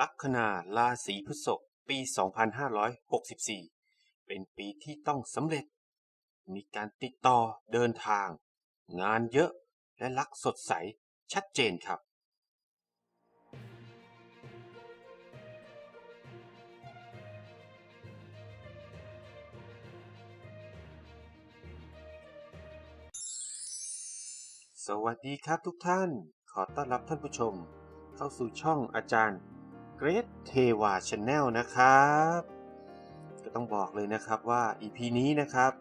ลัคนาราศีพฤษภปี 2564 เป็นปีที่ต้องสำเร็จ มีการติดต่อเดินทาง งานเยอะและลักสดใสชัดเจนครับ สวัสดีครับทุกท่าน ขอต้อนรับท่านผู้ชม เข้าสู่ช่องอาจารย์ เกรทเทวาชาแนลนะครับ ก็ต้องบอกเลยนะครับว่า EP นี้นะครับ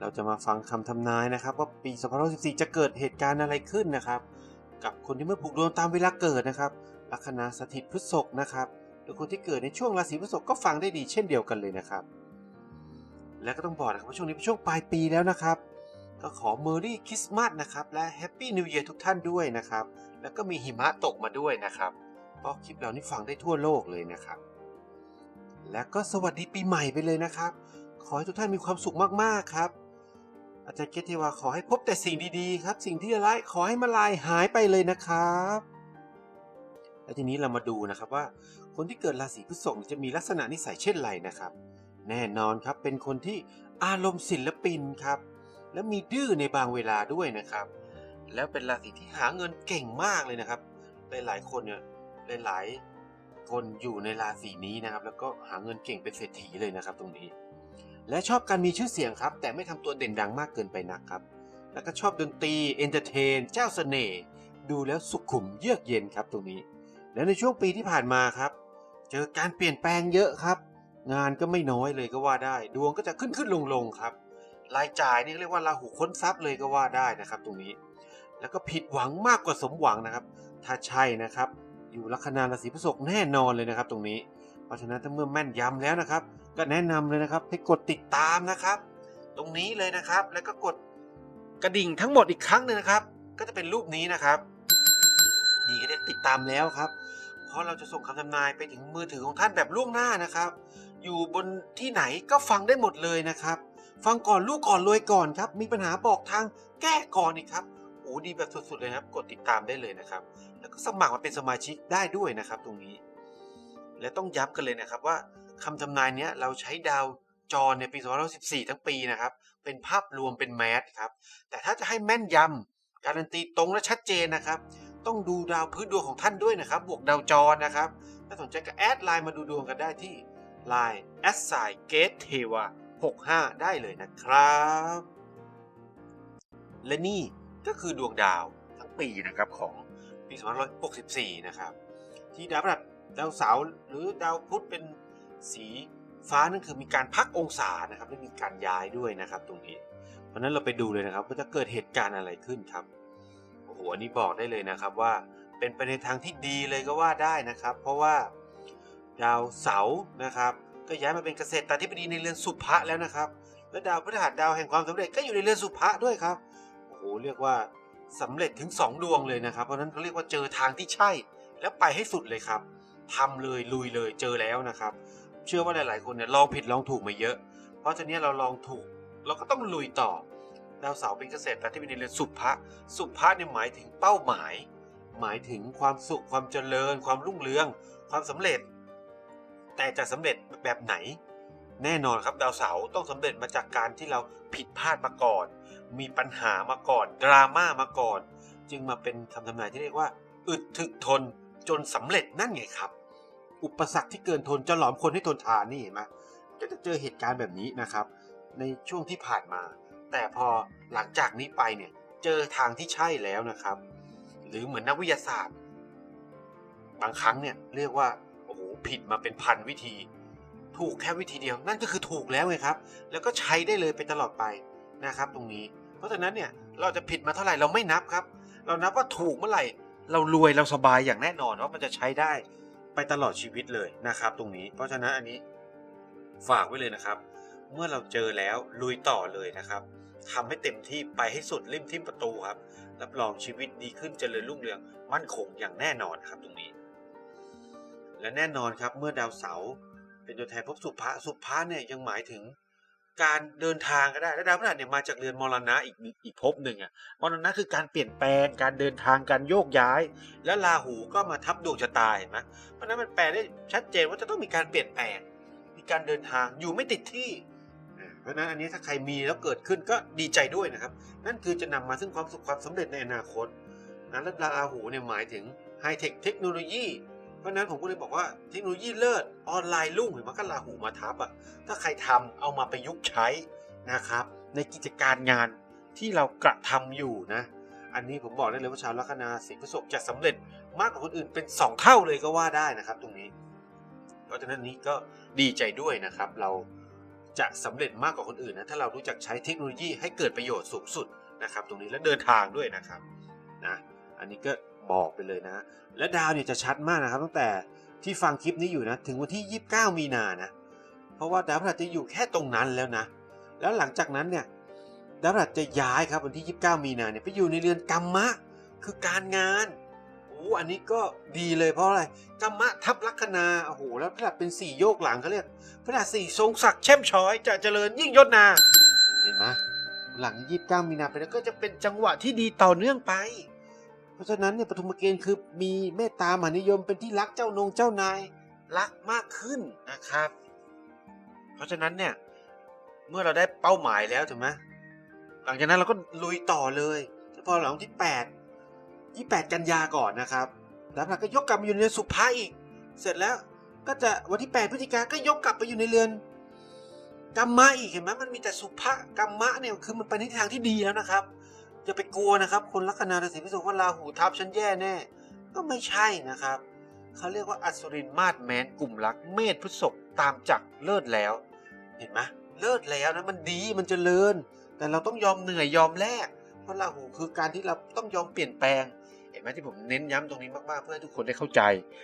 เราจะมาฟังคำทำนายนะครับ ว่าปี2014จะเกิดเหตุการณ์อะไรขึ้นนะครับ กับคนที่เมื่อผูกดวงตามเวลาเกิดนะครับลัคนาสถิตพฤษภนะครับหรือคนที่เกิดในช่วงราศีพฤษภก็ฟังได้ดีเช่นเดียวกันเลยนะครับ และก็ต้องบอกนะครับว่าช่วงนี้เป็นช่วงปลายปีแล้วนะครับ ก็ขอ Merry Christmas นะครับและ Happy New Year ทุกท่านด้วยนะครับ แล้วก็มีหิมะตกมาด้วยนะครับ เพราะคลิปเรานี่ฟังได้ทั่วโลกเลยนะครับ และก็สวัสดีปีใหม่ไปเลยนะครับ ขอให้ทุกท่านมีความสุขมากๆครับ อาจารย์เกตเทวาขอให้พบแต่สิ่งดีๆครับ สิ่งที่ร้ายขอให้มาลายหายไปเลยนะครับและทีนี้เรามาดูนะครับว่า คนที่เกิดราศีพฤษภจะมีลักษณะนิสัยเช่นไรนะครับ แน่นอนครับเป็นคนที่อารมณ์ศิลปินครับ และมีดื้อในบางเวลาด้วยนะครับ แล้วเป็นราศีที่หาเงินเก่งมากเลยนะครับหลายๆคนเนี่ย หลายๆ คนอยู่ในราศีนี้นะครับ แล้วก็หาเงินเก่งเป็นเศรษฐีเลยนะครับ ตรงนี้ และชอบการมีชื่อเสียงครับ แต่ไม่ทำตัวเด่นดังมากเกินไปนักครับ แล้วก็ชอบดนตรีเอนเตอร์เทน เจ้าเสน่ห์ดูแล้วสุขุมเยือกเย็นครับตรงนี้ และในช่วงปีที่ผ่านมาครับ เจอการเปลี่ยนแปลงเยอะครับ งานก็ไม่น้อยเลยก็ว่าได้ ดวงก็จะขึ้นขึ้นลงลงครับรายจ่ายนี่เรียกว่าราหูค้นทรัพย์เลยก็ว่าได้นะครับ ตรงนี้ แล้วก็ผิดหวังมากกว่าสมหวังนะครับ ถ้าใช่นะครับ อยู่ลัคนาราศีพฤษภแน่นอนเลยนะครับ ตรงนี้ เพราะฉะนั้นถ้าเมื่อแม่นยำแล้วนะครับ ก็แนะนำเลยนะครับให้กดติดตามนะครับ ตรงนี้เลยนะครับ แล้วก็กดกระดิ่งทั้งหมดอีกครั้งหนึ่งนะครับ ก็จะเป็นรูปนี้นะครับนี่ก็เรียกติดตามแล้วครับ เพราะเราจะส่งคำทำนายไปถึงมือถือของท่านแบบล่วงหน้านะครับ อยู่บนที่ไหนก็ฟังได้หมดเลยนะครับ ฟังก่อนลูกก่อนรวยก่อนครับ มีปัญหาบอกทางแก้ก่อนอีกครับ ดีแบบสุดๆเลยครับ กดติดตามได้เลยนะครับ แล้วก็สมัครมาเป็นสมาชิกได้ด้วยนะครับ ตรงนี้ และต้องย้ำกันเลยนะครับว่าคำทำนายเนี้ยเราใช้ดาวจรในปี2014 ทั้งปีนะครับ เป็นภาพรวมเป็นแมสครับ แต่ถ้าจะให้แม่นยำการันตีตรงและชัดเจนนะครับ ต้องดูดาวพื้นดวงของท่านด้วยนะครับ บวกดาวจรนะครับ ถ้าสนใจก็แอดไลน์มาดูดวงกันได้ที่ Line แอดไซน์เกตเทวา65 ได้เลยนะครับ และนี่ ก็คือดวงดาวทั้งปีนะครับของปี2564 นะครับ ที่ดาวพฤหัสดาวเสาร์หรือดาวพุธเป็นสีฟ้านั่นคือมีการพักองศานะครับและมีการย้ายด้วยนะครับตรงนี้ เพราะฉะนั้นเราไปดูเลยนะครับว่าจะเกิดเหตุการณ์อะไรขึ้นครับโอ้โหอันนี้บอกได้เลยนะครับว่าเป็นไปในทางที่ดีเลยก็ว่าได้นะครับ เพราะว่าดาวเสาร์นะครับก็ย้ายมาเป็นเกษตรตาธิบดีในเรือนสุภะแล้วนะครับ และดาวพฤหัสดาวแห่งความสำเร็จก็อยู่ในเรือนสุภะด้วยครับ หเรียกว่าสำเร็จถึง 2 ดวงเลยนะครับ เพราะนั้นเขาเรียกว่าเจอทางที่ใช่ แล้วไปให้สุดเลยครับทำเลยลุยเลยเจอแล้วนะครับ เชื่อว่าหลาย ๆ คนเนี่ยลองผิดลองถูกมาเยอะ เพราะฉะนี้เราลองถูกเราก็ต้องลุยต่อดาวเสาร์เป็นเกษตรตาธิบดีในเรือนสุภะสุภะเนี่ยหมายถึงเป้าหมาย หมายถึงความสุขความเจริญ ความรุ่งเรือง ความสำเร็จ แต่จะสำเร็จแบบไหน แน่นอนครับดาวเสาร์ต้องสำเร็จมาจากการที่เราผิดพลาดมาก่อน มีปัญหามาก่อน ดราม่ามาก่อน จึงมาเป็นคำทำนายที่เรียกว่า อึดถึกทนจนสำเร็จนั่นไงครับ อุปสรรคที่เกินทนจะหลอมคนให้ทนทานนี่เห็นไหมก็จะเจอเหตุการณ์แบบนี้นะครับ ในช่วงที่ผ่านมา แต่พอหลังจากนี้ไปเนี่ยเจอทางที่ใช่แล้วนะครับ หรือเหมือนนักวิทยาศาสตร์ บางครั้งเนี่ยเรียกว่าโอ้โหผิดมาเป็นพันวิธี ถูกแค่วิธีเดียว นั่นก็คือถูกแล้วไงครับ แล้วก็ใช้ได้เลยไปตลอดไปนะครับ ตรงนี้ เพราะฉะนั้นเนี่ยเราจะผิดมาเท่าไหร่เราไม่นับครับ เรานับว่าถูกเมื่อไหร่ เรารวยเราสบายอย่างแน่นอนว่ามันจะใช้ได้ไปตลอดชีวิตเลยนะครับ ตรงนี้ เพราะฉะนั้นอันนี้ฝากไว้เลยนะครับ เมื่อเราเจอแล้วลุยต่อเลยนะครับทำให้เต็มที่ไปให้สุดริมทิมประตูครับรับรองชีวิตดีขึ้นเจริญรุ่งเรืองมั่นคงอย่างแน่นอนครับตรงนี้ และแน่นอนครับเมื่อดาวเสาร์ เป็นตัวแทนภพสุภะสุภะเนี่ยยังหมายถึงการเดินทางก็ได้และดาวพฤหัสเนี่ยมาจากเรือนมรณะอีกอีกภพหนึ่งอะมรณะคือการเปลี่ยนแปลงการเดินทางการโยกย้าย และราหูก็มาทับดวงชะตาเห็นไหมเพราะนั้นมันแปลได้ชัดเจนว่าจะต้องมีการเปลี่ยนแปลง มีการเดินทางอยู่ไม่ติดที่ เพราะนั้นอันนี้ถ้าใครมีแล้วเกิดขึ้นก็ดีใจด้วยนะครับ นั่นคือจะนำมาซึ่งความสุขความสำเร็จในอนาคตนะและราหูเนี่ยหมายถึงไฮเทคเทคโนโลยี เพราะนั้นผมก็เลยบอกว่าเทคโนโลยีเลิศออนไลน์รุ่งเห็นไหมก็ราหูมาทับอะถ้าใครทำเอามาประยุกต์ใช้นะครับ ในกิจการงานที่เรากระทำอยู่นะ อันนี้ผมบอกได้เลยว่าชาวลัคนาสิงห์พฤษภจะสำเร็จมากกว่าคนอื่นเป็น 2 เท่าเลยก็ว่าได้นะครับ ตรงนี้ เพราะฉะนั้นนี้ก็ดีใจด้วยนะครับ เราจะสำเร็จมากกว่าคนอื่นนะถ้าเรารู้จักใช้เทคโนโลยีให้เกิดประโยชน์สูงสุดนะครับ ตรงนี้และเดินทางด้วยนะครับนะอันนี้ก็ บอกไปเลยนะ และดาวเนี่ยจะชัดมากนะครับ ตั้งแต่ที่ฟังคลิปนี้อยู่นะ ถึงวันที่ 29 มีนานะ เพราะว่าดาวพฤหัสจะอยู่แค่ตรงนั้นแล้วนะ แล้วหลังจากนั้นเนี่ยดาวพฤหัสจะย้ายครับวันที่ 29 มีนาเนี่ยไปอยู่ในเรือนกรรมะ คือการงานโอ้อันนี้ก็ดีเลยเพราะอะไรกรรมะทับลัคนาโอ้โหแล้วพฤหัสเป็นสี่โยกหลังเขาเรียกพฤหัสสี่ทรงศักดิ์แช่มช้อยจะเจริญยิ่งยศนา เห็นไหมหลัง 29 มีนาไปแล้วก็จะเป็นจังหวะที่ดีต่อเนื่องไป ราะฉะนั้นเนี่ยปฐมเกณฑ์คือมีเมตตามหานิยมเป็นที่รักเจ้านงเจ้านายรักมากขึ้นนะครับ เพราะฉะนั้นเนี่ยเมื่อเราได้เป้าหมายแล้วถูกไหมหลังจากนั้นเราก็ลุยต่อเลยพอหลังที่ 8 28 กันยาก่อนนะครับแล้วเราก็ยกกลับมาอยู่ในเรือนสุภาอีก เสร็จแล้วก็จะวันที่ 8 พฤศจิกาก็ยกกลับไปอยู่ในเรือนกัมมะอีกเห็นไหมมันมีแต่สุภะกัมมะเนี่ยคือมันไปในทางที่ดีแล้วนะครับ อย่าไปกลัวนะครับ คนลัคนาราศีพฤษภว่าราหูทับฉันแย่แน่ ก็ไม่ใช่นะครับเขาเรียกว่าอสุรินมาศแมนกลุ่มรักเมษพฤษภตามจักรเลิศแล้ว เห็นไหมเลิศแล้วนะมันดีมันเจริญ แต่เราต้องยอมเหนื่อยยอมแลกเพราะราหูคือการที่เราต้องยอมเปลี่ยนแปลง เห็นไหมที่ผมเน้นย้ำตรงนี้มากๆเพื่อให้ทุกคนได้เข้าใจ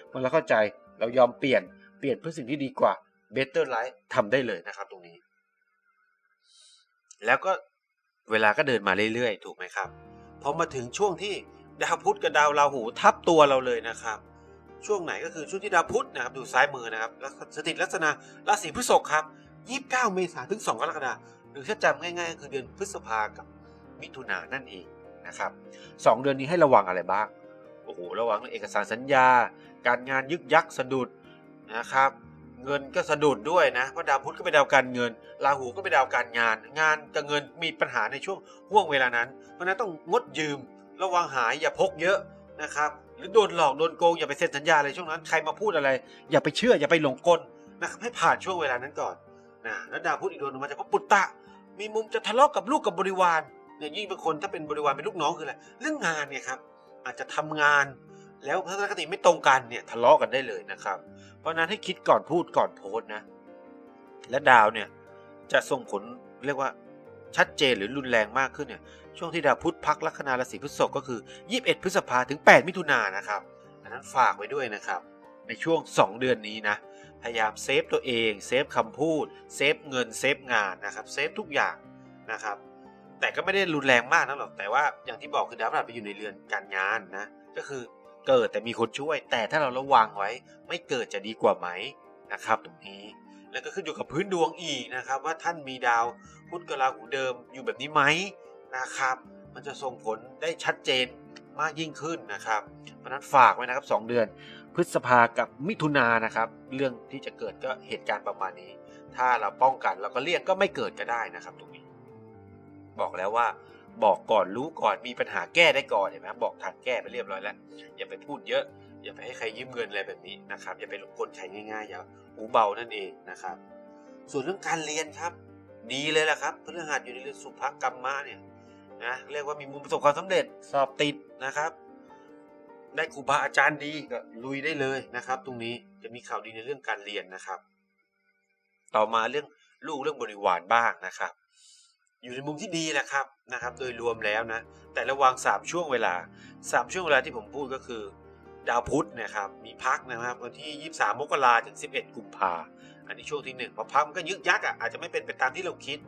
เมื่อเราเข้าใจเรายอมเปลี่ยนเปลี่ยนเพื่อสิ่งที่ดีกว่า better life ทำได้เลยนะครับตรงนี้ แล้วก็ เวลาก็เดินมาเรื่อยๆ ถูกไหมครับพอมาถึงช่วงที่ดาวพุธกับดาวราหูทับตัวเราเลยนะครับ ช่วงไหนก็คือช่วงที่ดาวพุธนะครับดูซ้ายมือนะครับแล้วสถิตลักษณะราศีพฤษภครับ29 เมษายนถึง 2 กรกฎาคมหรือถ้าจำง่ายๆ ก็คือเดือนพฤษภากับมิถุนายนนั่นเองนะครับสองเดือนนี้ให้ระวังอะไรบ้างโอ้โหระวังเรื่องเอกสารสัญญา การงานยึกยักสะดุดนะครับ เงินก็สะดุดด้วยนะเพราะดาวพุธก็เป็นดาวการเงินราหูก็เป็นดาวการงาน งานกับเงินมีปัญหาในช่วงห่วงเวลานั้น เพราะนั้นต้องงดยืม ระวังหายอย่าพกเยอะนะครับหรือโดนหลอกโดนโกงอย่าไปเซ็นสัญญาอะไรช่วงนั้นใครมาพูดอะไร อย่าไปเชื่ออย่าไปหลงกลนะครับให้ผ่านช่วงเวลานั้นก่อนนะแล้วดาวพุธอีกดวงนึงมาจากพระปุตตะ มีมุมจะทะเลาะกับลูกกับบริวารเนี่ยยิ่งเป็นคนถ้าเป็นบริวารเป็นลูกน้องคืออะไรเรื่องงานเนี่ยครับอาจจะทำงาน แล้วทัศนคติไม่ตรงกันเนี่ยทะเลาะกันได้เลยนะครับ เพราะนั้นให้คิดก่อนพูดก่อนโพสนะ และดาวเนี่ยจะส่งผลเรียกว่าชัดเจนหรือรุนแรงมากขึ้นเนี่ยช่วงที่ดาวพุธพักลัคนาราศีพฤษภก็คือ 21 พฤษภาถึง 8 มิถุนายนนะครับอันนั้นฝากไว้ด้วยนะครับ ในช่วง 2 เดือนนี้นะพยายามเซฟตัวเองเซฟคำพูดเซฟเงินเซฟงานนะครับเซฟทุกอย่างนะครับ แต่ก็ไม่ได้รุนแรงมากนะหรอกแต่ว่าอย่างที่บอกคือดาวพฤหัสไปอยู่ในเรือนการงานนะก็คือ เกิดแต่มีคนช่วย แต่ถ้าเราระวังไว้ ไม่เกิดจะดีกว่าไหมนะครับ ตรงนี้ แล้วก็ขึ้นอยู่กับพื้นดวงอีกนะครับ ว่าท่านมีดาวพุธกับราหูเดิมอยู่แบบนี้ไหมนะครับ มันจะส่งผลได้ชัดเจนมากยิ่งขึ้นนะครับ เพราะนั้นฝากไว้นะครับ 2 เดือน พฤษภากับมิถุนายนะครับ เรื่องที่จะเกิดก็เหตุการณ์ประมาณนี้ ถ้าเราป้องกันเราก็เลี่ยงก็ไม่เกิดก็ได้นะครับ ตรงนี้ บอกแล้วว่า บอกก่อนรู้ก่อนมีปัญหาแก้ได้ก่อนเห็นไหมบอกทางแก้ไปเรียบร้อยแล้ว อย่าไปพูดเยอะ อย่าไปให้ใครยืมเงินอะไรแบบนี้นะครับ อย่าไปรบกวนใครง่ายๆอย่าหูเบานั่นเองนะครับ ส่วนเรื่องการเรียนครับ ดีเลยแหละครับพฤหัสอยู่ในเรื่องสุภกรรมะเนี่ยนะเรียกว่ามีมุมประสบความสำเร็จสอบติดนะครับ ได้ครูบาอาจารย์ดีก็ลุยได้เลยนะครับ ตรงนี้จะมีข่าวดีในเรื่องการเรียนนะครับ ต่อมาเรื่องลูกเรื่องบริวารบ้างนะครับ อยู่ในมุมที่ดีแหละครับนะครับ โดยรวมแล้วนะ แต่ระวังสามช่วงเวลาสามช่วงเวลาที่ผมพูดก็คือ ดาวพุธนะครับมีพักนะครับวันที่ 23 มกราถึง 11 กุมภาอันนี้ช่วงที่หนึ่งพอพักมันก็ยึกยักอะอาจจะไม่เป็นไปตามที่เราคิด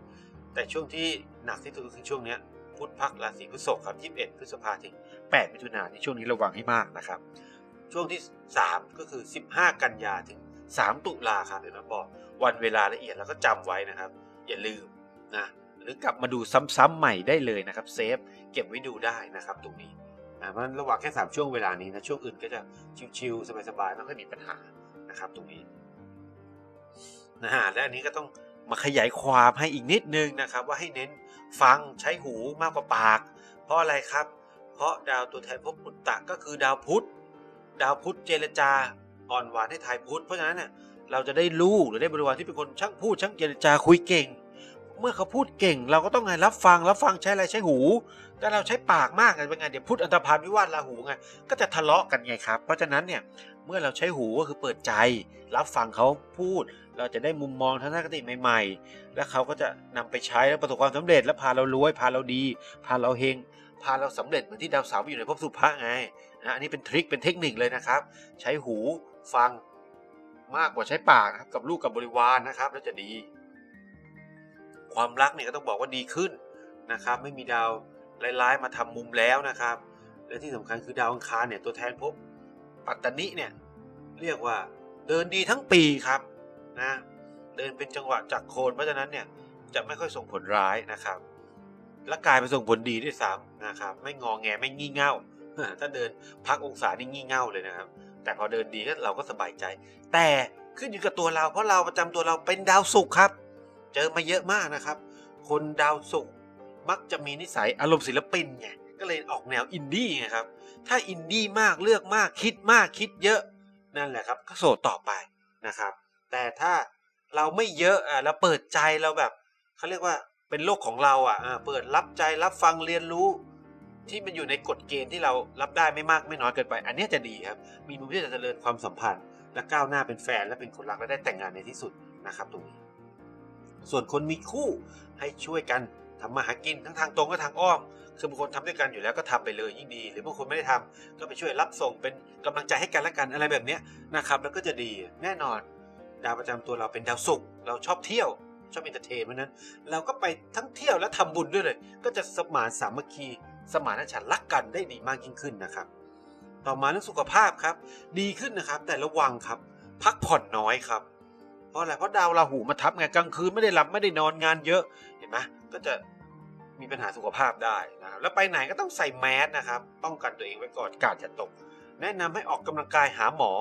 แต่ช่วงที่หนักที่สุดคือช่วงเนี้ยพุธพักราศีพฤษภครับ 21 พฤษภาถึง 8 มิถุนายนในช่วงนี้ระวังให้มากนะครับ ช่วงที่ 3 ก็คือ 15 กันยาถึง 3 ตุลาครับเดี๋ยวนะบอกวันเวลาละเอียดแล้วก็จำไว้นะครับ อย่าลืมนะ หรือกลับมาดูซ้ำๆใหม่ได้เลยนะครับเซฟเก็บไว้ดูได้นะครับตรงนี้นะเพราะฉะนั้นระหว่างแค่ 3 ช่วงเวลานี้นะช่วงอื่นก็จะชิวๆสบายๆไม่ค่อยมีปัญหานะครับตรงนี้นะฮะและอันนี้ก็ต้องมาขยายความให้อีกนิดนึงนะครับ ว่าให้เน้นฟังใช้หูมากกว่าปาก เพราะอะไรครับ เพราะดาวตัวแทนภพปุตตะก็คือดาวพุธดาวพุธเจรจาอ่อนหวานให้ทายพุธเพราะฉะนั้นเนี่ยเราจะได้ลูกหรือได้บริวารที่เป็นคนช่างพูดช่างเจรจาคุยเก่ง เมื่อเขาพูดเก่ง เราก็ต้องไงรับฟังรับฟังใช้อะไรใช้หู แต่เราใช้ปากมากไงเป็นไงเดี๋ยวพุทธอันตรพานวิวาทลาหูไงก็จะทะเลาะกันไงครับ เพราะฉะนั้นเนี่ยเมื่อเราใช้หูก็คือเปิดใจ รับฟังเขาพูด เราจะได้มุมมองทัศนคติใหม่ ๆ แล้วเขาก็จะนำไปใช้แล้วประสบความสำเร็จแล้วพาเรารวยพาเราดี พาเราเฮงพาเราสำเร็จเหมือนที่ดาวเสาร์อยู่ในภพสุภะไงนะอันนี้เป็นทริคเป็นเทคนิคเลยนะครับ ใช้หูฟังมากกว่าใช้ปากครับกับลูกกับบริวารนะครับแล้วจะดี ความรักเนี่ยก็ต้องบอกว่าดีขึ้นนะครับ ไม่มีดาวร้ายๆมาทำมุมแล้วนะครับ และที่สำคัญคือดาวอังคารเนี่ยตัวแทนภพปัตตนิเนี่ยเรียกว่าเดินดีทั้งปีครับนะเดินเป็นจังหวะจากโคนเพราะฉะนั้นเนี่ยจะไม่ค่อยส่งผลร้ายนะครับและกลายไปส่งผลดีด้วยซ้ำนะครับ ไม่งองแงไม่งี่เง่าถ้าเดินพักองศานี่งี่เง่าเลยนะครับ แต่พอเดินดีก็เราก็สบายใจ แต่ขึ้นอยู่กับตัวเราเพราะเราประจำตัวเราเป็นดาวศุกร์ครับ เจอมาเยอะมากนะครับ คนดาวศุกร์มักจะมีนิสัยอารมณ์ศิลปินไงก็เลยออกแนวอินดี้ไงครับ ถ้าอินดี้มากเลือกมากคิดมากคิดเยอะนั่นแหละครับ ก็โสดต่อไปนะครับ แต่ถ้าเราไม่เยอะอะเราเปิดใจเราแบบเขาเรียกว่าเป็นโลกของเราอะอ่าเปิดรับใจรับฟังเรียนรู้ ที่มันอยู่ในกฎเกณฑ์ที่เรารับได้ไม่มากไม่น้อยเกินไป อันนี้จะดีครับ มีมุมที่จะเจริญความสัมพันธ์ และก้าวหน้าเป็นแฟนและเป็นคนรักและได้แต่งงานในที่สุดนะครับตรงนี้ ส่วนคนมีคู่ให้ช่วยกันทำมาหากินทั้งทางตรงและทางอ้อม คือบางคนทำด้วยกันอยู่แล้วก็ทำไปเลยยิ่งดี หรือบางคนไม่ได้ทำก็ไปช่วยรับส่งเป็นกำลังใจให้กันและกันอะไรแบบนี้นะครับ แล้วก็จะดีแน่นอน ดาวประจำตัวเราเป็นดาวศุกร์เราชอบเที่ยวชอบอินเตอร์เทนเพราะนั้น เราก็ไปทั้งเที่ยวและทำบุญด้วยเลย ก็จะสมานสามัคคี สมานฉันรักกันได้ดีมากยิ่งขึ้นนะครับ ต่อมาเรื่องสุขภาพครับ ดีขึ้นนะครับ แต่ระวังครับ พักผ่อนน้อยครับ เพราะอะไรเพราะดาวราหูมาทับไงกลางคืนไม่ได้หลับไม่ได้นอนงานเยอะเห็นไหมก็จะมีปัญหาสุขภาพได้นะครับแล้วไปไหนก็ต้องใส่แมสนะครับป้องกันตัวเองไว้ก่อนกาดจะตก แนะนำให้ออกกำลังกายหาหมอ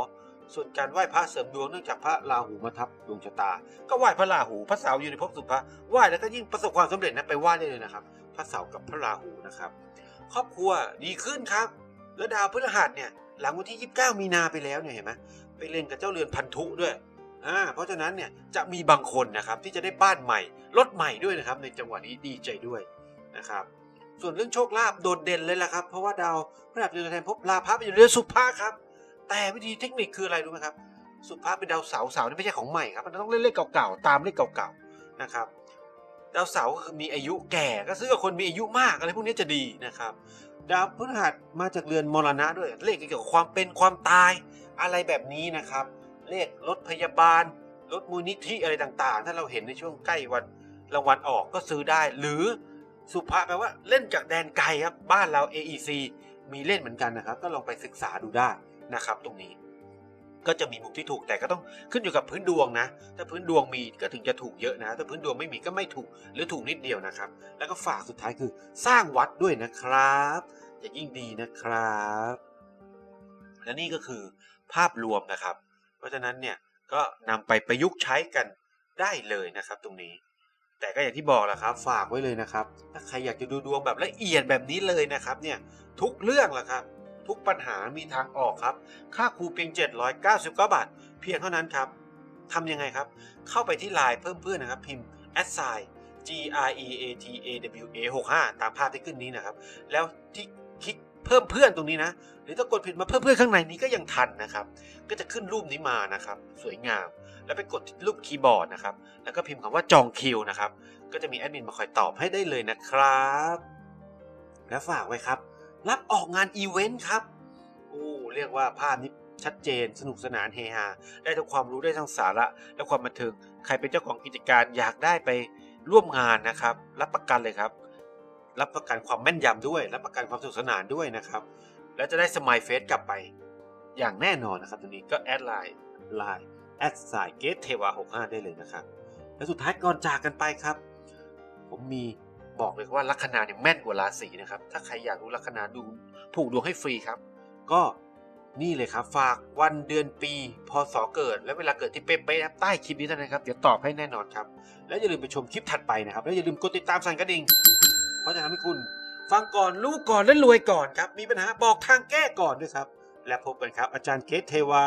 ส่วนการไหว้พระเสริมดวงเนื่องจากพระราหูมาทับดวงชะตา ก็ไหว้พระราหูพระเสาอยู่ในภพสุภะไหว้แล้วก็ยิ่งประสบความสำเร็จนะไปไหว้ได้เลยนะครับ พระเสากับพระราหูนะครับ ครอบครัวดีขึ้นครับ แล้วดาวพฤหัสเนี่ยหลังวันที่ 29 มีนาไปแล้วเนี่ยเห็นไหมไปเล่นกับเจ้าเรือนพันธุด้วย อ่าเพราะฉะนั้นเนี่ยจะมีบางคนนะครับที่จะได้บ้านใหม่ รถใหม่ด้วยนะครับ ในจังหวะนี้ดีใจด้วยนะครับ ส่วนเรื่องโชคลาภโดดเด่นเลยล่ะครับ เพราะว่าดาวพฤหัสเป็นตัวแทนภพลาภะเป็นอยู่เรือนสุภาครับ แต่วิธีเทคนิคคืออะไรรู้ไหมครับ สุภาเป็นดาวเสาร์เสานี่ไม่ใช่ของใหม่ครับ มันต้องเล่นเลขเก่าๆตามเลขเก่าๆนะครับดาวเสาร์คือมีอายุแก่ก็ซื้อกับคนมีอายุมากอะไรพวกนี้จะดีนะครับ ดาวพฤหัสมาจากเรือนมรณะด้วยเลขเกี่ยวกับความเป็นความตายอะไรแบบนี้นะครับ เลขรถพยาบาล รถมูลนิธิอะไรต่างๆ ถ้าเราเห็นในช่วงใกล้วันรางวัลออกก็ซื้อได้ หรือสุภาแปลว่าเล่นจากแดนไกลครับ บ้านเรา AEC มีเล่นเหมือนกันนะครับ ก็ลองไปศึกษาดูได้นะครับ ตรงนี้ ก็จะมีมุมที่ถูกแต่ก็ต้องขึ้นอยู่กับพื้นดวงนะ ถ้าพื้นดวงมีก็ถึงจะถูกเยอะนะ ถ้าพื้นดวงไม่มีก็ไม่ถูกหรือถูกนิดเดียวนะครับ แล้วก็ฝากสุดท้ายคือสร้างวัดด้วยนะครับ จะยิ่งดีนะครับ และนี่ก็คือภาพรวมนะครับ เพราะฉะนั้นเนี่ยก็นำไปประยุกต์ใช้กันได้เลยนะครับ ตรงนี้ แต่ก็อย่างที่บอกแหละครับ ฝากไว้เลยนะครับ ถ้าใครอยากจะดูดวงแบบละเอียดแบบนี้เลยนะครับเนี่ยทุกเรื่องแหละครับ ทุกปัญหามีทางออกครับ ค่าครูเพียง 799 บาท เพียงเท่านั้นครับทำยังไงครับ เข้าไปที่ไลน์เพิ่มเพื่อนนะครับพิมพ์ a s i g r e a t a w a 65ตามภาพที่ขึ้นนี้นะครับ แล้วที่คลิก เพิ่มเพื่อนตรงนี้นะ หรือถ้ากดผิดมาเพิ่มเพื่อนข้างในนี้ก็ยังทันนะครับ ก็จะขึ้นรูปนี้มานะครับ สวยงาม แล้วไปกดรูปคีย์บอร์ดนะครับ แล้วก็พิมพ์คำว่าจองคิวนะครับ ก็จะมีแอดมินมาคอยตอบให้ได้เลยนะครับ และฝากไว้ครับ รับออกงานอีเวนต์ครับ โอ้ เรียกว่าภาพนี้ชัดเจน สนุกสนานเฮฮา ได้ทั้งความรู้ได้ทั้งสาระ และความบันเทิง ใครเป็นเจ้าของกิจการอยากได้ไปร่วมงานนะครับ รับประกันเลยครับ รับประกันความแม่นยำด้วย รับประกันความสนุกสนานด้วยนะครับ แล้วจะได้สมายเฟสกลับไป อย่างแน่นอนนะครับตรงนี้ก็แอดไลน์ไลน์แอดไซเกตเทวา65 ได้เลยนะครับ และสุดท้ายก่อนจากกันไปครับ ผมมีบอกเลยว่าลัคนาเนี่ยแม่นกว่าราศีนะครับ ถ้าใครอยากรู้ลัคนาดูผูกดวงให้ฟรีครับ ก็นี่เลยครับ ฝากวันเดือนปีพศเกิด และเวลาเกิดที่เป๊ะๆนะครับใต้คลิปนี้เท่านั้นครับ เดี๋ยวตอบให้แน่นอนครับ และอย่าลืมไปชมคลิปถัดไปนะครับ และอย่าลืมกดติดตามสั่นกระดิ่ง เพราะจะทำให้คุณฟังก่อนรู้ก่อนและรวยก่อนครับ มีปัญหาบอกทางแก้ก่อนด้วยครับ และพบกันครับ อาจารย์เคสเทวา